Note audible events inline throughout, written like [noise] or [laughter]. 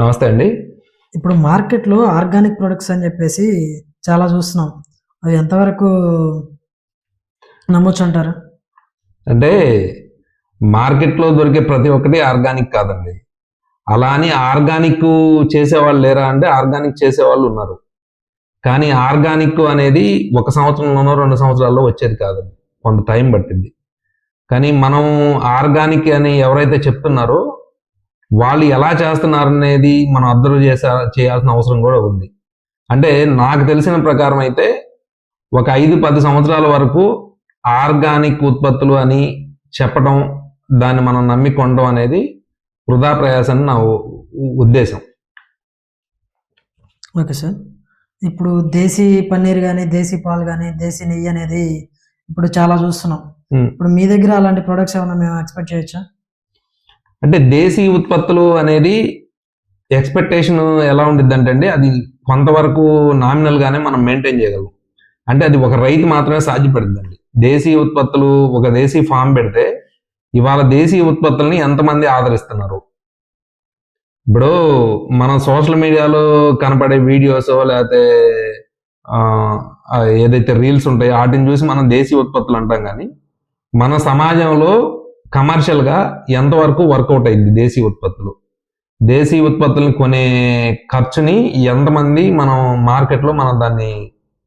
నమస్తే అండి. ఇప్పుడు మార్కెట్లో ఆర్గానిక్ ప్రొడక్ట్స్ అని చెప్పేసి చాలా చూస్తున్నాం. అవి ఎంతవరకు నమ్మొచ్చు అంటారు? అంటే మార్కెట్లో దొరికే ప్రతి ఒక్కటి ఆర్గానిక్ కాదండి. అలా అని ఆర్గానిక్ చేసేవాళ్ళు లేరా అంటే ఆర్గానిక్ చేసేవాళ్ళు ఉన్నారు. కానీ ఆర్గానిక్ అనేది ఒక సంవత్సరంలోనో రెండు సంవత్సరాల్లో వచ్చేది కాదండి. కొంత టైం పట్టింది. కానీ మనం ఆర్గానిక్ అని ఎవరైతే చెప్తున్నారో వాళ్ళు ఎలా చేస్తున్నారు అనేది మనం అబ్జర్వ్ చేసా చేయాల్సిన అవసరం కూడా ఉంది. అంటే నాకు తెలిసిన ప్రకారం అయితే ఒక ఐదు పది సంవత్సరాల వరకు ఆర్గానిక్ ఉత్పత్తులు అని చెప్పడం దాన్ని మనం నమ్మి కొనడం అనేది వృధా ప్రయాసం నా ఉద్దేశం. Okay sir. ఇప్పుడు దేశీ పన్నీర్ కానీ దేశీ పాలు కానీ దేశీ నెయ్యి అనేది ఇప్పుడు చాలా చూస్తున్నాం. ఇప్పుడు మీ దగ్గర అలాంటి ప్రొడక్ట్స్ ఏమైనా మేము ఎక్స్పెక్ట్ చేయొచ్చా? అంటే దేశీ ఉత్పత్తులు అనేది ఎక్స్పెక్టేషన్ ఎలా ఉండిద్ది అంటే అండి అది కొంతవరకు నామినల్గానే మనం మెయింటైన్ చేయగలం. అంటే అది ఒక రైతు మాత్రమే సాధ్యపడుతుందండి దేశీయ ఉత్పత్తులు ఒక దేశీ ఫామ్ పెడితే ఇవాళ దేశీయ ఉత్పత్తుల్ని ఎంతమంది ఆదరిస్తున్నారు? ఇప్పుడు మనం సోషల్ మీడియాలో కనపడే వీడియోస్ లేకపోతే ఏదైతే రీల్స్ ఉంటాయో వాటిని చూసి మనం దేశీయ ఉత్పత్తులు అంటాం కానీ మన సమాజంలో కమర్షియల్గా ఎంతవరకు వర్కౌట్ అయింది దేశీ ఉత్పత్తులు? దేశీ ఉత్పత్తులను కొనే ఖర్చుని ఎంతమంది మనం మార్కెట్లో మనం దాన్ని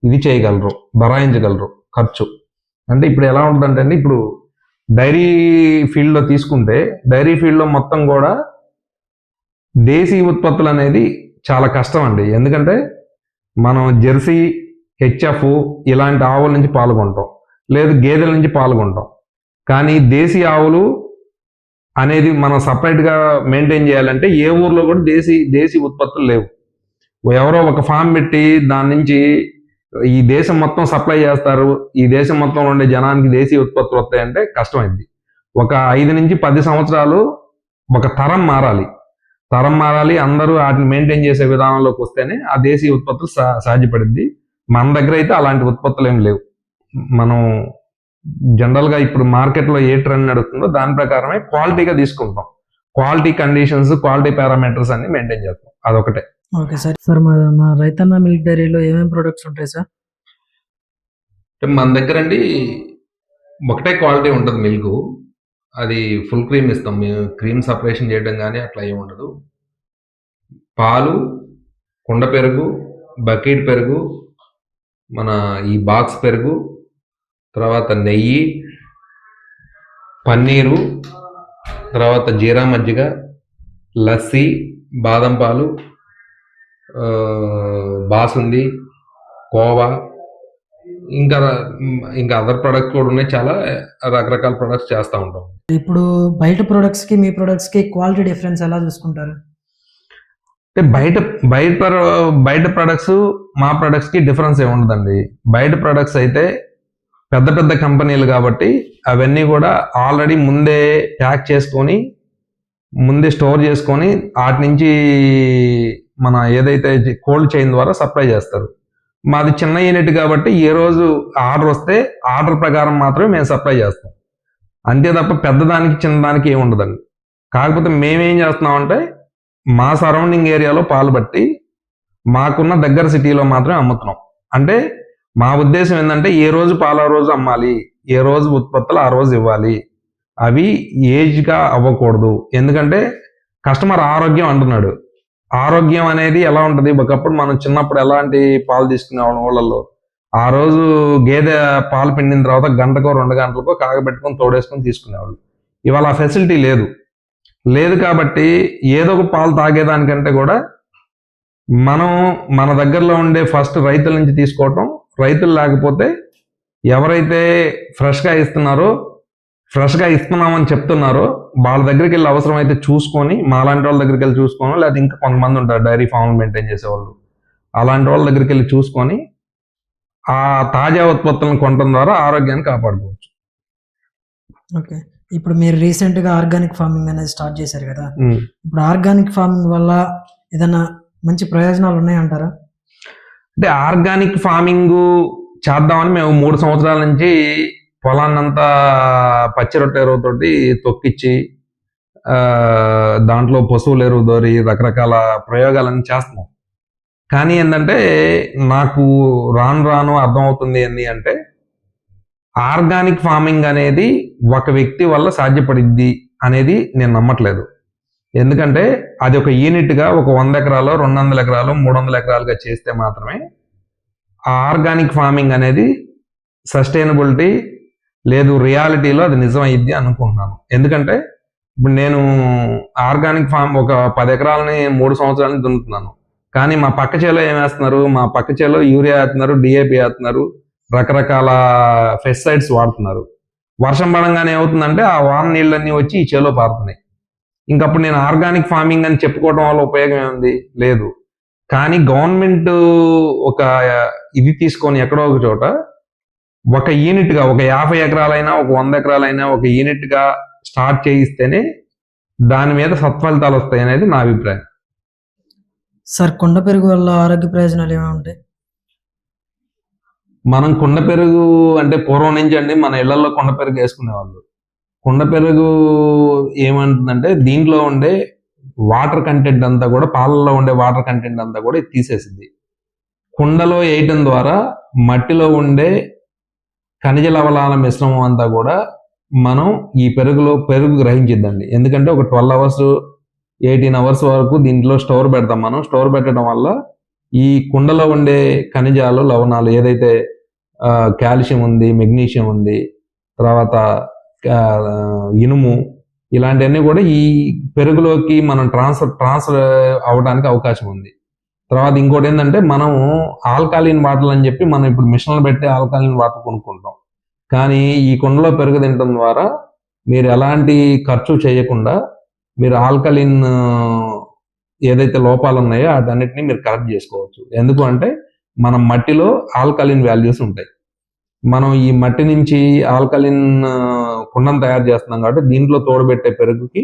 ఇది చేయగలరు బరాయించగలరు ఖర్చు? అంటే ఇప్పుడు ఎలా ఉంటుందంటే అండి ఇప్పుడు డైరీ ఫీల్డ్లో తీసుకుంటే డైరీ ఫీల్డ్లో మొత్తం కూడా దేశీ ఉత్పత్తులు అనేది చాలా కష్టం అండి. ఎందుకంటే మనం జెర్సీ హెచ్ఎఫ్ ఇలాంటి ఆవుల నుంచి పాల్గొంటాం. లేదు గేదెల నుంచి పాల్గొంటాం. కానీ దేశీ ఆవులు అనేది మనం సపరేట్గా మెయింటైన్ చేయాలంటే ఏ ఊర్లో కూడా దేశీ దేశీ ఉత్పత్తులు లేవు. ఎవరో ఒక ఫామ్ పెట్టి దాని నుంచి ఈ దేశం మొత్తం సప్లై చేస్తారు. ఈ దేశం మొత్తం ఉండే జనానికి దేశీయ ఉత్పత్తులు వస్తాయంటే కష్టమైంది. ఒక ఐదు నుంచి పది సంవత్సరాలు ఒక తరం మారాలి. తరం మారాలి అందరూ వాటిని మెయింటైన్ చేసే విధానంలోకి వస్తేనే ఆ దేశీయ ఉత్పత్తులు సా సాధ్యపడింది మన దగ్గర అయితే అలాంటి ఉత్పత్తులు ఏం లేవు. మనం జనరల్గా ఇప్పుడు మార్కెట్లో ఏ ట్రెండ్ నడుస్తుందో దాని ప్రకారమే క్వాలిటీగా తీసుకుంటాం. క్వాలిటీ కండిషన్స్ క్వాలిటీ పారామీటర్స్ అన్ని మెయింటైన్ చేస్తాం. అదొకటే. Okay sir. సార్ మా రైతన్న మిల్క్ డైరీలో ఏమేమి ప్రొడక్ట్స్ ఉంటాయి సార్? మన దగ్గర అండి ఒకటే క్వాలిటీ ఉంటుంది మిల్క్. అది ఫుల్ క్రీమ్ ఇస్తాం. మేము క్రీమ్ సపరేషన్ చేయడం కానీ అట్లా ఏమి ఉండదు. పాలు కుండ పెరుగు బకెట్ పెరుగు మన ఈ బాక్స్ పెరుగు తర్వాత నెయ్యి పన్నీరు తర్వాత జీరా మజ్జిగ లస్సీ బాదం పాలు బాసుంది కోవా ఇంకా ఇంకా అదర్ ప్రొడక్ట్స్ కూడా ఉన్నాయి. చాలా రకరకాల ప్రొడక్ట్స్ చేస్తూ ఉంటాం. ఇప్పుడు బయట ప్రొడక్ట్స్కి మీ ప్రొడక్ట్స్కి క్వాలిటీ డిఫరెన్స్ ఎలా చూసుకుంటారు? అంటే బయట బయట బయట ప్రొడక్ట్స్ మా ప్రొడక్ట్స్కి డిఫరెన్స్ ఏమి ఉండదండి బయట ప్రొడక్ట్స్ అయితే పెద్ద పెద్ద కంపెనీలు కాబట్టి అవన్నీ కూడా ఆల్రెడీ ముందే ప్యాక్ చేసుకొని ముందే స్టోర్ చేసుకొని వాటి నుంచి మన ఏదైతే కోల్డ్ చైన్ ద్వారా సప్లై చేస్తారు. మాది చిన్న యూనిట్ కాబట్టి ఏ రోజు ఆర్డర్ వస్తే ఆర్డర్ ప్రకారం మాత్రమే మేము సప్లై చేస్తాం. అంతే తప్ప పెద్దదానికి చిన్నదానికి ఏమి ఉండదండి. కాకపోతే మేమేం చేస్తున్నామంటే మా సరౌండింగ్ ఏరియాలో పాలు బట్టి మాకున్న దగ్గర సిటీలో మాత్రమే అమ్ముతున్నాం. అంటే మా ఉద్దేశం ఏంటంటే ఏ రోజు పాలు ఆ రోజు అమ్మాలి ఏ రోజు ఉత్పత్తులు ఆ రోజు ఇవ్వాలి. అవి ఏజ్గా అవ్వకూడదు. ఎందుకంటే కస్టమర్ ఆరోగ్యం అంటున్నాడు. ఆరోగ్యం అనేది ఎలా ఉంటుంది? ఒకప్పుడు మనం చిన్నప్పుడు ఎలాంటి పాలు తీసుకునేవాళ్ళం ఊళ్ళల్లో? ఆ రోజు గేదె పాలు పిండిన తర్వాత గంటకో రెండు గంటలకో కాగబెట్టుకొని తోడేసుకొని తీసుకునేవాళ్ళు. ఇవాళ ఆ ఫెసిలిటీ లేదు. లేదు కాబట్టి ఏదో ఒక పాలు తాగేదానికంటే కూడా మనం మన దగ్గరలో ఉండే ఫస్ట్ రైతుల నుంచి తీసుకోవటం రైతులు లేకపోతే ఎవరైతే ఫ్రెష్గా ఇస్తున్నారో ఫ్రెష్గా ఇస్తున్నామని చెప్తున్నారో వాళ్ళ దగ్గరికి వెళ్ళి అవసరం అయితే చూసుకొని మాలాంటి వాళ్ళ దగ్గరికి వెళ్ళి చూసుకోను లేదా ఇంకా కొంతమంది ఉంటారు డైరీ ఫామ్ మెయింటైన్ చేసేవాళ్ళు. అలాంటి వాళ్ళ దగ్గరికి వెళ్ళి చూసుకొని ఆ తాజా ఉత్పత్తులను కొనడం ద్వారా ఆరోగ్యాన్ని కాపాడుకోవచ్చు. ఓకే. ఇప్పుడు మీరు రీసెంట్గా ఆర్గానిక్ ఫార్మింగ్ అనేది స్టార్ట్ చేశారు కదా. ఇప్పుడు ఆర్గానిక్ ఫార్మింగ్ వల్ల ఏదైనా మంచి ప్రయోజనాలు ఉన్నాయంటారా? అంటే ఆర్గానిక్ ఫార్మింగ్ చేద్దామని మేము మూడు సంవత్సరాల నుంచి పొలాన్నంతా పచ్చి రొట్టె ఎరువుతోటి తొక్కిచ్చి దాంట్లో పశువులు ఎరువు దోరి రకరకాల ప్రయోగాలన్నీ చేస్తున్నాం. కానీ ఏంటంటే నాకు రాను రాను అర్థమవుతుంది ఏంటి అంటే ఆర్గానిక్ ఫార్మింగ్ అనేది ఒక వ్యక్తి వల్ల సాధ్యపడిద్ది అనేది నేను నమ్మట్లేదు. ఎందుకంటే అది ఒక యూనిట్గా ఒక వంద ఎకరాలు రెండు వందల ఎకరాలు మూడు వందల ఎకరాలుగా చేస్తే మాత్రమే ఆ ఆర్గానిక్ ఫార్మింగ్ అనేది సస్టైనబిలిటీ లేదు రియాలిటీలో అది నిజం అయ్యిద్ది అనుకుంటున్నాను. ఎందుకంటే ఇప్పుడు నేను ఆర్గానిక్ ఫామ్ ఒక పది ఎకరాలని మూడు సంవత్సరాలని దున్నుతున్నాను. కానీ మా పక్క చేలో ఏమేస్తున్నారు మా పక్క చేలో యూరియా వేస్తున్నారు డిఏపి వేస్తున్నారు రకరకాల పెస్టిసైడ్స్ వాడుతున్నారు. వర్షం పడంగానే ఏమవుతుందంటే ఆ వాన నీళ్ళన్నీ వచ్చి ఈ చేలో పారుతున్నాయి. ఇంకప్పుడు నేను ఆర్గానిక్ ఫార్మింగ్ అని చెప్పుకోవడం వల్ల ఉపయోగం ఏముంది? లేదు. కానీ గవర్నమెంట్ ఒక ఇది తీసుకొని ఎక్కడో ఒక చోట ఒక యూనిట్గా ఒక యాభై ఎకరాలైనా ఒక వంద ఎకరాలైనా ఒక యూనిట్గా స్టార్ట్ చేయిస్తేనే దాని మీద సత్ఫలితాలు వస్తాయి అనేది నా అభిప్రాయం. సార్ కొండ పెరుగు వల్ల ఆరోగ్య ప్రయోజనాలు ఏమేమి ఉంటాయి? మనం కుండ పెరుగు అంటే పూర్వం నుంచి అండి మన ఇళ్ళలో కుండ పెరుగు వేసుకునేవాళ్ళు. కుండ పెరుగు ఏమంటుందంటే దీంట్లో ఉండే వాటర్ కంటెంట్ అంతా కూడా పాలల్లో ఉండే వాటర్ కంటెంట్ అంతా కూడా తీసేసింది. కుండలో వేయటం ద్వారా మట్టిలో ఉండే ఖనిజ లవణాల మిశ్రమం అంతా కూడా మనం ఈ పెరుగులో పెరుగు గ్రహించిద్దండి. ఎందుకంటే ఒక ట్వెల్వ్ అవర్స్ ఎయిటీన్ అవర్స్ వరకు దీంట్లో స్టోర్ పెడతాం మనం. స్టోర్ పెట్టడం వల్ల ఈ కుండలో ఉండే ఖనిజాలు లవణాలు ఏదైతే కాల్షియం ఉంది మెగ్నీషియం ఉంది తర్వాత ఇనుము ఇలాంటివన్నీ కూడా ఈ పెరుగులోకి మనం ట్రాన్స్ఫర్ ట్రాన్స్ఫర్ అవడానికి అవకాశం ఉంది. తర్వాత ఇంకోటి ఏంటంటే మనం ఆల్కాలిన్ వాటర్ అని చెప్పి మనం ఇప్పుడు మిషన్లు పెట్టి ఆల్కాలిన్ వాటర్ కొనుక్కుంటాం. కానీ ఈ కుండలో పెరుగు తినడం ద్వారా మీరు ఎలాంటి ఖర్చు చేయకుండా మీరు ఆల్కలిన్ ఏదైతే లోపాలు ఉన్నాయో వాటన్నిటిని మీరు కరెక్ట్ చేసుకోవచ్చు. ఎందుకు అంటే మన మట్టిలో ఆల్కలిన్ వాల్యూస్ ఉంటాయి. మనం ఈ మట్టి నుంచి ఆల్కలిన్ కుండం తయారు చేస్తున్నాం కాబట్టి దీంట్లో తోడబెట్టే పెరుగుకి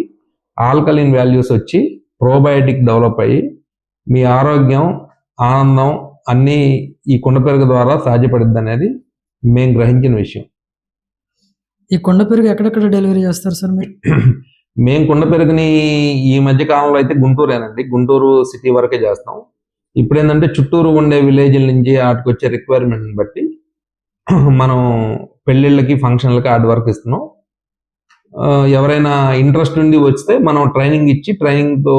ఆల్కలిన్ వాల్యూస్ వచ్చి ప్రోబయోటిక్ డెవలప్ అయ్యి మీ ఆరోగ్యం ఆనందం అన్నీ ఈ కుండ పెరుగు ద్వారా సాధ్యపడుద్ది అనేది మేము గ్రహించిన విషయం. ఈ కొండ పెరుగు ఎక్కడెక్కడ డెలివరీ చేస్తారు సార్ మీరు? [clears throat] మేము కుండ పెరుగుని ఈ మధ్య కాలంలో అయితే గుంటూరేనండి. గుంటూరు సిటీ వరకే చేస్తాం. ఇప్పుడు ఏంటంటే చుట్టూరు ఉండే విలేజ్ల నుంచి వాటికి వచ్చే రిక్వైర్మెంట్ బట్టి [clears throat] మనం పెళ్ళిళ్ళకి ఫంక్షన్లకి ఆర్ట్ వర్క్ ఇస్తున్నాం. ఎవరైనా ఇంట్రెస్ట్ నుండి వస్తే మనం ట్రైనింగ్ ఇచ్చి ట్రైనింగ్తో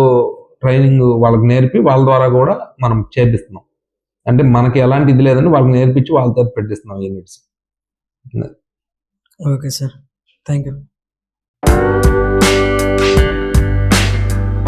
ట్రైనింగ్ వాళ్ళకి నేర్పి వాళ్ళ ద్వారా కూడా మనం చేపిస్తున్నాం. అంటే మనకి ఎలాంటి ఇది లేదని వాళ్ళకి నేర్పించి వాళ్ళ దగ్గర పెట్టిస్తున్నాం units. Okay sir. Thank you